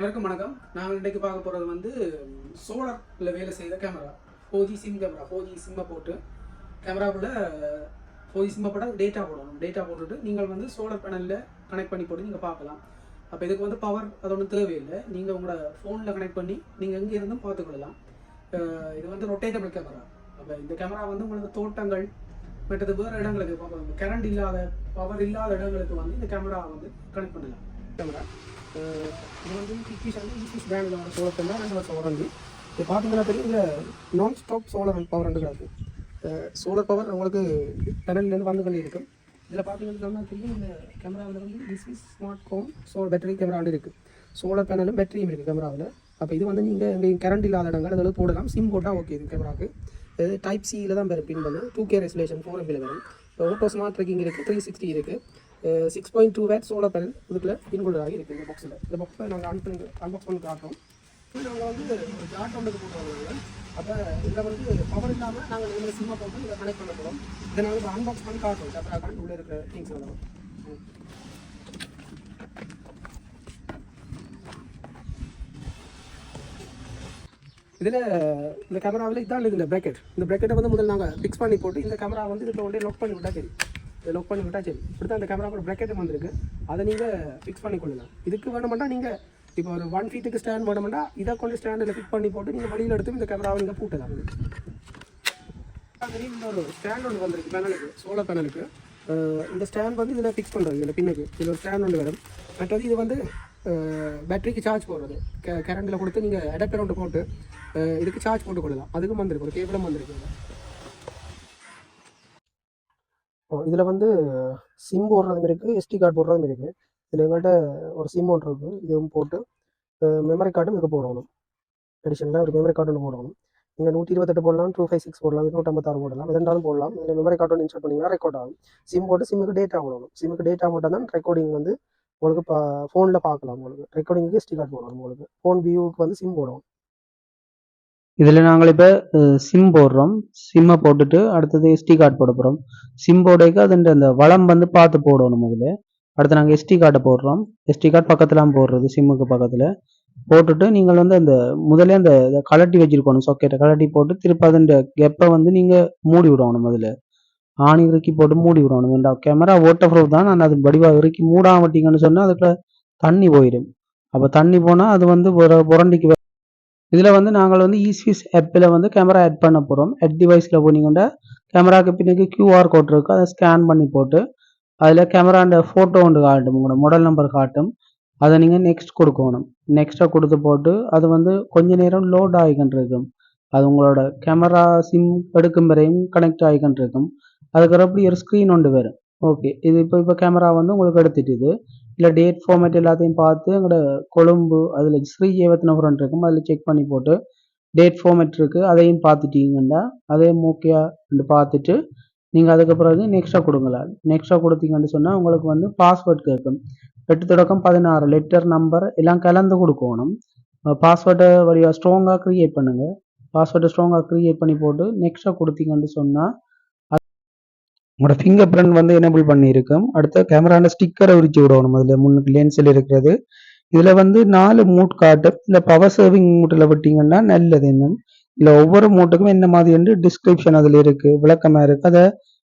வணக்கம் வணக்கம். நாங்கள் இன்றைக்கு பார்க்க போகிறது வந்து சோலாரில் வேலை செய்கிற camera four G sim camera four G சிம்மை போட்டு கேமராவில் ஃபோர் ஜி சிம்மை போட டேட்டா போடணும். டேட்டா போட்டுட்டு நீங்கள் வந்து சோலார் பேனலில் கனெக்ட் பண்ணி போட்டு நீங்கள் பார்க்கலாம். அப்போ இதுக்கு வந்து பவர் அது ஒன்றும் தேவையில்லை. நீங்கள் உங்களோட ஃபோனில் கனெக்ட் பண்ணி நீங்கள் எங்கே இருந்தும் பார்த்துக்கொள்ளலாம் இது வந்து ரொட்டேட்டபிள் கேமரா அப்போ இந்த கேமரா வந்து உங்களுக்கு தோட்டங்கள் மற்றது வேறு இடங்களுக்கு கரண்ட் இல்லாத பவர் இல்லாத இடங்களுக்கு வந்து இந்த கேமரா வந்து கனெக்ட் பண்ணலாம். கேமரா uh, இது வந்து கிக்கிஸ் வந்து ஈசிஸ் பிராண்டில் வர சோலார் கேமரா ரெண்டு வருஷம் வாரண்டி இது பார்த்தீங்கன்னா தெரியும் இதில் நான் ஸ்டாப் அண்ட் பவர் ரெண்டு கிடக்கு. சோலார் பவர் உங்களுக்கு கடல்லேருந்து வந்து கொண்டு இருக்கும். இதில் பார்த்தீங்கன்னா தெரியும் இந்த கேமராவில் வந்து Isis smart phone so battery camera இருக்குது சோலார் பேனலும் பேட்டரியும் இருக்குது கேமராவில் அப்போ இது வந்து நீங்கள் எங்கேயும் கரண்ட் இல்லாத இடங்கள் அதில் போடலாம். சிம் போட்டால் ஓகே இது கேமராக்கு இது டைப் சியில் தான் பேர் பின் பண்ணு டூ கே ரெசுலேஷன் ஃபோர் எம்பியில் வரும். இப்போ ஓட்டோ ஸ்மார்ட் ட்ரெக்கிங் இருக்குது த்ரீ சிக்ஸ்டி இருக்குது six point two watt solar panel இதுக்குள்ள இன்குலர் ஆகி இருக்குது இந்த பாக்ஸில் இந்த பாக்ஸை நாங்கள் அன்பு அன்பாக்ஸ் பண்ணி காட்டுறோம். நாங்கள் வந்து ஜாட் ஒன்றுக்கு போட்டுருவாங்க அப்போ இதில் வந்து பவர் இல்லாமல் நாங்கள் இதில் சிம்மா போட்டு இதை கனெக்ட் பண்ண போகிறோம் இதை நாங்கள் இப்போ அன்பாக்ஸ் பண்ணி காட்டுறோம். அப்புறம் உள்ளே இருக்கிற திங்ஸ் எல்லாம். இதில் இந்த கேமராவில் இதான் இந்த bracket. இந்த bracket-அ வந்து முதல்ல நாங்கள் ஃபிக்ஸ் பண்ணி போட்டு இந்த கேமரா வந்து இதில் ஒன்றே லாக் பண்ணி விட்டால் தெரியும் லொக் பண்ணி விட்டா சரி. இப்படி தான் இந்த கேமரா பிரேக்கேஜ் வந்திருக்கு அதை நீங்கள் ஃபிக்ஸ் பண்ணி கொள்ளலாம் இதுக்கு வேணுமெண்டா நீங்கள் இப்போ ஒரு ஒன் ஃபீட்டுக்கு ஸ்டாண்ட் வேணுமெண்டா இதை கொண்டு ஸ்டாண்டில் ஃபிட் பண்ணி போட்டு நீங்கள் வெளியில் எடுத்து இந்த கேமராவை நீங்கள் பூட்டலாம். அதுலேயும் இன்னொரு ஸ்டாண்ட் ஒன்று வந்திருக்கு பேனலுக்கு சோலார் பேனலுக்கு இந்த ஸ்டாண்ட் வந்து இதில் ஃபிக்ஸ் பண்ணுறது இதில் பின்னுக்கு. இதில் ஒரு ஸ்டாண்ட் ஒன்று வரும். மற்றது இது வந்து பேட்டரிக்கு சார்ஜ் போடுறது. கே கரண்டில் கொடுத்து நீங்கள் அடாப்டர் ஒன்று போட்டு இதுக்கு சார்ஜ் போட்டு கொள்ளலாம். அதுக்கும் வந்திருக்கு ஒரு கேபிளும் வந்திருக்கு இதில் வந்து சிம் போடுறதும் இருக்குது எஸ்டி கார்டு போடுறதும் இருக்குது இதில் எங்கள்கிட்ட ஒரு சிம் ஒன்று இருக்குது இதுவும் போட்டு மெமரி கார்டும் இதுக்கு போடணும். அடிஷனலாக ஒரு மெமரி கார்டு ஒன்று போடணும். நீங்கள் நூற்றி இருபத்தெட்டு போடலாம் டூ ஃபைவ் சிக்ஸ் போடலாம் நூற்றம்பத்தாறு போடலாம் எதுனாலும் போடலாம். இதில் மெமரி கார்டு ஒன்று இன்ஸ்டால் பண்ணிங்கன்னா ரெக்கார்ட் ஆகும். சிம் போட்டு சிம்முக்கு டேட்டா போடணும். சிம்முக்கு டேட்டா போட்டால் தான் ரெக்கார்டிங் வந்து உங்களுக்கு ஃபோனில் பார்க்கலாம் உங்களுக்கு. ரெக்கார்டிங்க்கு எஸ்டி கார்டு போடணும் உங்களுக்கு. ஃபோன் வியூவுக்கு வந்து சிம் போடணும். இதில் நாங்கள் இப்போ சிம் போடுறோம். சிம்மை போட்டுட்டு அடுத்தது எஸ்டி கார்டு போட போகிறோம் சிம் போடைக்கு அதுன்ற அந்த வளம் வந்து பார்த்து போடணும் அதில் அடுத்து நாங்கள் எஸ்டி கார்டை போடுறோம். எஸ்டி கார்டு பக்கத்தில் போடுறது சிம்முக்கு பக்கத்தில். போட்டுட்டு நீங்கள் வந்து அந்த முதல்ல அந்த இதை கலட்டி வச்சிருக்கணும் சாக்கெட்டை கலட்டி போட்டு திருப்ப அதுன்ற கெப்பை வந்து நீங்கள் மூடி விடணும் அதில் ஆணி இறுக்கி போட்டு மூடி விடணும். இந்த கேமரா ஓட்டர் ப்ரூஃப் தான். நான் அது வடிவாக இறுக்கி மூடாமட்டிங்கன்னு சொன்னால் அதுக்குள்ள தண்ணி போயிடும். அப்போ தண்ணி போனால் அது வந்து புரண்டிக்கு இதில் வந்து நாங்கள் வந்து ஈஸ்விஸ் ஆப்பில் வந்து கேமரா ஆட் பண்ண போகிறோம் ஹெட் டிவைஸில் போனீங்கன்னா கேமராக்கு பின்னுக்கு கியூஆர் கோட் இருக்குது அதை ஸ்கேன் பண்ணி போட்டு அதில் கேமராண்ட ஃபோட்டோ ஒன்று காட்டும். உங்களோட மாடல் நம்பர் காட்டும். அதை நீங்கள் நெக்ஸ்ட் கொடுக்கணும். நெக்ஸ்ட்டாக கொடுத்து போட்டு அது வந்து கொஞ்ச நேரம் லோட் ஆகிக்கின்றிருக்கும் அது உங்களோட கேமரா சிம் எடுக்கும் வரையும் கனெக்ட் ஆகிக்கின்றிருக்கும் அதுக்கப்புறம் ஒரு ஸ்க்ரீன் ஒன்று வரும். ஓகே இது இப்போ இப்போ கேமரா வந்து உங்களுக்கு எடுத்துட்டுது இல்லை டேட் ஃபார்மேட் எல்லாத்தையும் பார்த்து எங்களோட கொழும்பு அதில் ஸ்ரீ ஏவத்தின இருக்கும். அதில் செக் பண்ணி போட்டு டேட் ஃபார்மேட் இருக்குது அதையும் பார்த்துட்டீங்கன்னா அதையும் ஓகேன்னு பார்த்துட்டு நீங்கள் அதுக்கு பிறகு நெக்ஸ்ட்டாக கொடுங்களா. நெக்ஸ்ட்டாக கொடுத்தீங்கன்னு சொன்னால் உங்களுக்கு வந்து பாஸ்வேர்ட் கேட்கும். எட்டு தொடக்கம் பதினாறு. லெட்டர் நம்பர் எல்லாம் கலந்து கொடுக்கணும். பாஸ்வேர்டை வழியாக ஸ்ட்ராங்காக க்ரியேட் பண்ணுங்கள் பாஸ்வேர்டை ஸ்ட்ராங்காக க்ரியேட் பண்ணி போட்டு நெக்ஸ்ட்டாக கொடுத்தீங்கன்னு சொன்னால் உங்களோட ஃபிங்கர் பிரிண்ட் வந்து எனேபிள் பண்ணியிருக்கும் அடுத்த கேமரான ஸ்டிக்கரை உரிச்சு விடணும். அதில் முன்னுக்கு லென்ஸில் இருக்கிறது. இதில் வந்து நாலு மூட் காட்டும் இல்லை பவர் சேவிங் மூட்டில் விட்டிங்கன்னா நல்லது இன்னும். இல்லை ஒவ்வொரு மூட்டுக்கும் என்ன மாதிரி என்று டிஸ்கிரிப்ஷன் அதில் இருக்குது விளக்கமாக இருக்குது அதை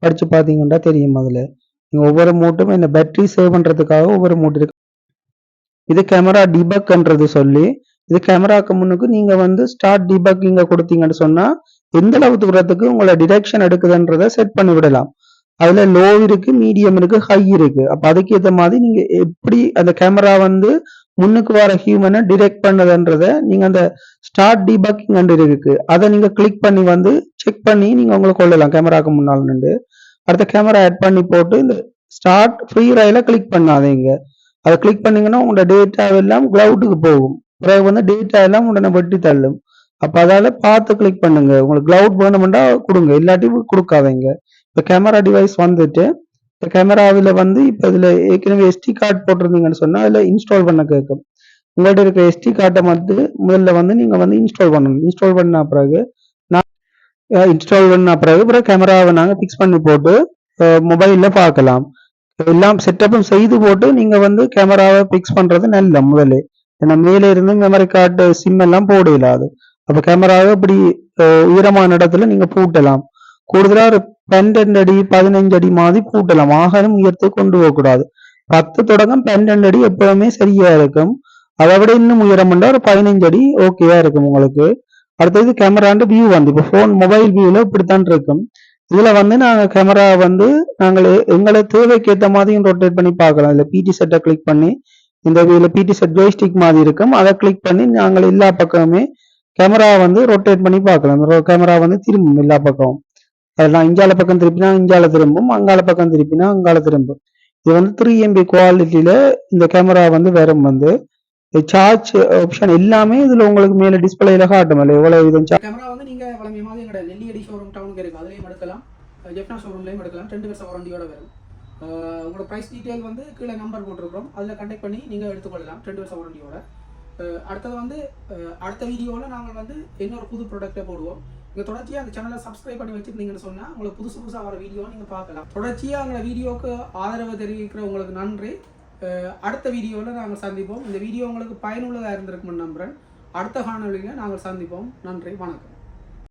படித்து பார்த்தீங்கன்னா தெரியும் அதில். நீங்கள் ஒவ்வொரு மூட்டும் என்ன பேட்டரி சேவ் பண்ணுறதுக்காக ஒவ்வொரு மூட்டு இருக்கு. இது கேமரா டிபக்ன்றது சொல்லி இது கேமராக்கு முன்னுக்கு நீங்கள் வந்து ஸ்டார்ட் டிபக் இங்கே கொடுத்தீங்கன்னு சொன்னால் எந்த அளவு தூரத்துக்கு உங்களை டிரெக்ஷன் எடுக்குதுன்றதை செட் பண்ணி விடலாம். அதுல லோ இருக்கு மீடியம் இருக்கு ஹை இருக்கு. அப்ப அதுக்கு ஏத்த மாதிரி நீங்க எப்படி அந்த கேமரா வந்து முன்னுக்கு வர ஹியூமனை டிரெக்ட் பண்ணதுன்றத நீங்க அந்த ஸ்டார்ட் டிபக்கிங் அண்ட் இருக்கு. அதை நீங்க கிளிக் பண்ணி வந்து செக் பண்ணி நீங்க உங்களை கொள்ளலாம் கேமராக்கு முன்னால் நின்று. அடுத்த கேமரா ஆட் பண்ணி போட்டு இந்த ஸ்டார்ட் ஃப்ரீ ராயில கிளிக் பண்ணாதீங்க. அதை கிளிக் பண்ணீங்கன்னா உங்களோட டேட்டா எல்லாம் கிளவுட்டுக்கு போகும். பிறகு வந்து டேட்டா எல்லாம் உடனே வெட்டி தள்ளும். அப்ப அதால பார்த்து கிளிக் பண்ணுங்க. உங்களுக்கு கிளவுட் வேணுமெண்டா கொடுங்க. இல்லாட்டி கொடுக்காதீங்க. இப்போ கேமரா டிவைஸ் வந்துட்டு இப்போ கேமராவில் வந்து இப்போ இதில் ஏற்கனவே எஸ்டி கார்டு போட்டிருந்தீங்கன்னு சொன்னால் அதில் இன்ஸ்டால் பண்ண கேட்கும். உங்கள்கிட்ட இருக்கிற எஸ்டி கார்டை வந்து முதல்ல வந்து நீங்கள் வந்து இன்ஸ்டால் பண்ணணும். இன்ஸ்டால் பண்ண பிறகு நான் இன்ஸ்டால் பண்ண பிறகு பிறகு கேமராவை நாங்கள் ஃபிக்ஸ் பண்ணி போட்டு மொபைலில் பார்க்கலாம். எல்லாம் செட்டப்பும் செய்து போட்டு நீங்கள் வந்து கேமராவை ஃபிக்ஸ் பண்ணுறது நல்ல முதல்ல. ஏன்னா மேலே இருந்து மெமரி கார்டு சிம் எல்லாம் போட இல்லாது. அப்போ கேமராவை இப்படி உயரமான இடத்துல நீங்கள் பூட்டலாம். கூடுதலா ஒரு பன்னெண்டு அடி பதினஞ்சு அடி மாதிரி பூட்டலாம் ஆகாரம் உயர்த்து கொண்டு போகக்கூடாது. பத்து தொடக்கம் பன்னெண்டு அடி எப்பவுமே சரியா இருக்கும். அதை விட இன்னும் உயரம் பண்ணா ஒரு பதினஞ்சு அடி ஓகேயா இருக்கும் உங்களுக்கு. அடுத்தது கேமராண்டு வியூ வந்து. இப்போ ஃபோன் மொபைல் வியூல இப்படித்தான் இருக்கும். இதுல வந்து நாங்க கேமரா வந்து நாங்கள் எங்களை தேவைக்கு ஏற்ற மாதிரியும் ரொட்டேட் பண்ணி பார்க்கலாம். இதுல பிடி செட்டை கிளிக் பண்ணி இந்த வியூல பிடி செட் ஜோய்ஸ்டிக் மாதிரி இருக்கும். அதை கிளிக் பண்ணி நாங்கள் எல்லா பக்கமுமே கேமரா வந்து ரொட்டேட் பண்ணி பார்க்கலாம். கேமரா வந்து திரும்பும் எல்லா பக்கமும். அதெல்லாம் இஞ்சால பக்கம் திருப்பினா இஞ்சால திரும்பும் அங்கால பக்கம் திருப்பினா அங்கால திரும்பும். இது வந்து த்ரீ எம்பி குவாலிட்டியில இந்த கேமரா வந்து வரும் வந்து சார்ஜ் ஆப்ஷன் எல்லாமே இதுல உங்களுக்கு மேல டிஸ்பிளேல காட்டும். இல்லை எவ்வளவு விதம் கேமரா வந்து நீங்க வழங்கிய மாதிரி எங்களோட நெல்லியடி ஷோரூம் டவுனுக்கு இருக்கு. அதுலயும் எடுக்கலாம். ஜெப்னா ஷோரூம்லயும் எடுக்கலாம். ரெண்டு வருஷம் வாரண்டியோட வரும். உங்களோட ப்ரைஸ் டீடைல் வந்து கீழே நம்பர் போட்டிருக்கிறோம். அதில் கண்டெக்ட் பண்ணி நீங்கள் எடுத்துக்கொள்ளலாம். ரெண்டு வருஷம் வாரண்டியோட அடுத்தது வந்து அடுத்த வீடியோவில் நாங்கள் வந்து இன்னொரு புது ப்ராடக்ட்டை போடுவோம். நீங்கள் தொடர்ச்சியாக அந்த சேனலை சப்ஸ்கிரைப் பண்ணி வச்சிருந்தீங்கன்னு சொன்னால் உங்களுக்கு புதுசு புதுசாக வர வீடியோ நீங்கள் பார்க்கலாம். தொடர்ச்சியாக அந்த வீடியோவுக்கு ஆதரவு தெரிவிக்கிற உங்களுக்கு நன்றி. அடுத்த வீடியோவில் நாங்கள் சந்திப்போம். இந்த வீடியோ உங்களுக்கு பயனுள்ளதாக இருந்திருக்கும்னு நம்புகிறேன் அடுத்த காணொலியில் நாங்கள் சந்திப்போம். நன்றி. வணக்கம்.